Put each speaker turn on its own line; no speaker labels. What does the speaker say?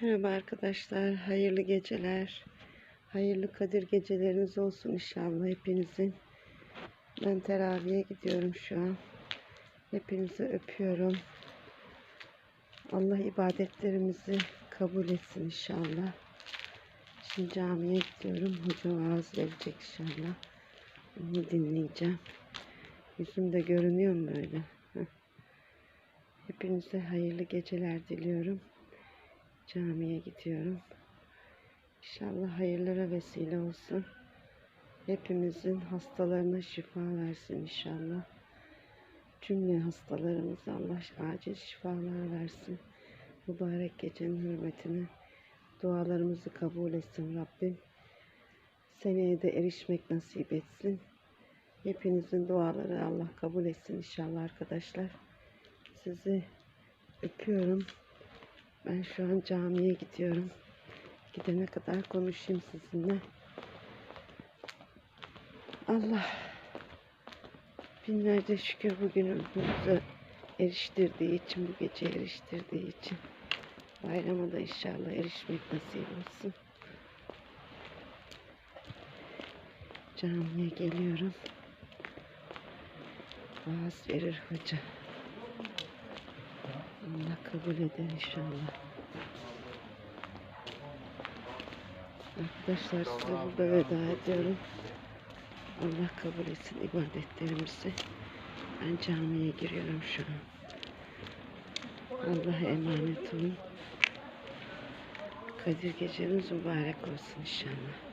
Merhaba arkadaşlar, hayırlı geceler. Hayırlı Kadir geceleriniz olsun inşallah hepinizin. Ben teraviye gidiyorum şu an. Hepinizi öpüyorum. Allah ibadetlerimizi kabul etsin inşallah. Şimdi camiye gidiyorum. Hoca vaaz verecek inşallah. Onu dinleyeceğim. Yüzüm de görünüyor mu böyle? Hepinize hayırlı geceler diliyorum. Camiye gidiyorum. İnşallah hayırlara vesile olsun. Hepimizin hastalarına şifa versin inşallah. Cümle hastalarımıza Allah acil şifalar versin. Mübarek gecenin hürmetine dualarımızı kabul etsin Rabbim. Seneye de erişmek nasip etsin. Hepinizin duaları Allah kabul etsin inşallah arkadaşlar. Sizi öpüyorum. Ben şu an camiye gidiyorum. Gidene kadar konuşayım sizinle. Allah binlerce şükür bugünümüzü eriştirdiği için, bu gece eriştirdiği için. Bayrama da inşallah erişmek nasip olsun. Camiye geliyorum. Vaaz verir hoca. Allah kabul eder inşallah. Arkadaşlar size burada veda ediyorum. Allah kabul etsin ibadetlerimizi. Ben camiye giriyorum şu an. Allah'a emanet olun. Kadir geceniz mübarek olsun inşallah.